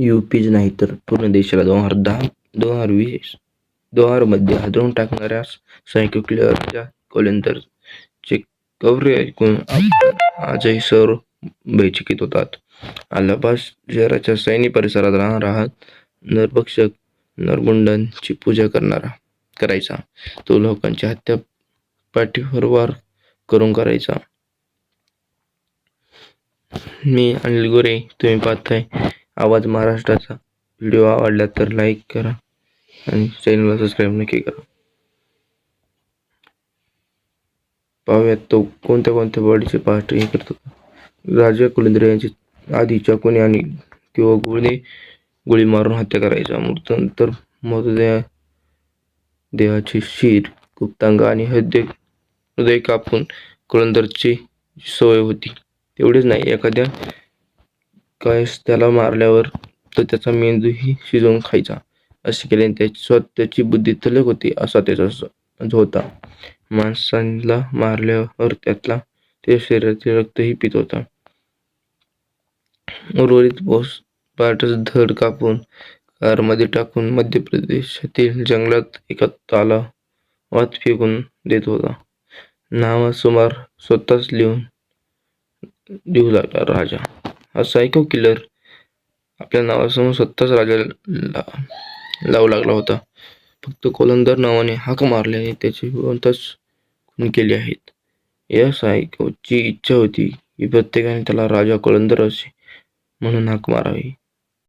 यूपीच नाही तर पूर्ण देशाला दोन हजार दहा दोन हजार वीस दोन हजारमध्ये हादरून टाकणाऱ्या सायको किलर चे कोलेंदरचे ऐकून आजही सर बैचकीत होतात. अलाहाबाद शहराच्या सैनी परिसरात राहणारा आहात नरभक्षक नरगुंडांची पूजा करणारा करायचा. तो लोकांची हत्या पाठीवर वार करून करायचा. मी अनिल गोरे तुम्ही पाहताय आवाज महाराष्ट्राचा. व्हिडिओ आवडला तर लाईक करा आणि चॅनलला सबस्क्राईब नक्की करा. पाहूयात तो कोणत्या कोणत्या बॉडीचे पार्ट हे करतो. राजा कुलेंद्र यांची आधी चाकूने आणि किंवा गोळी गोळी मारून हत्या करायचा. मृत्यूनंतर मृतदेह देहाचे शीर गुप्तांग आणि हृदय हृदय कापून कुलंदरची सवय होती. तेवढेच नाही एखाद्या कैस त्याला मारल्यावर तर त्याचा मेंदूही शिजवून खायचा. असे केल्याने त्याची त्याची बुद्धी तलक होती असा त्याचा जो होता. माणसांना मारल्यावर त्यातला ते शरीराचे रक्तही पित होता. उर्वरित बोस पार्टस धड कापून कारमध्ये टाकून मध्य प्रदेशातील जंगलात एका तलावात फेकून देत होता. नावासुमार स्वतःच लिहून देऊ लागला राजा. हा सायको किलर आपल्या नावासमोर स्वतःच राजाला लावू लागला होता. फक्त कोलंदर नावाने हाक मारल्याने त्याची कोणताच खून केले आहेत. या सायकोची इच्छा होती की प्रत्येकाने त्याला राजा कोलंदर असे म्हणून हाक मारावी.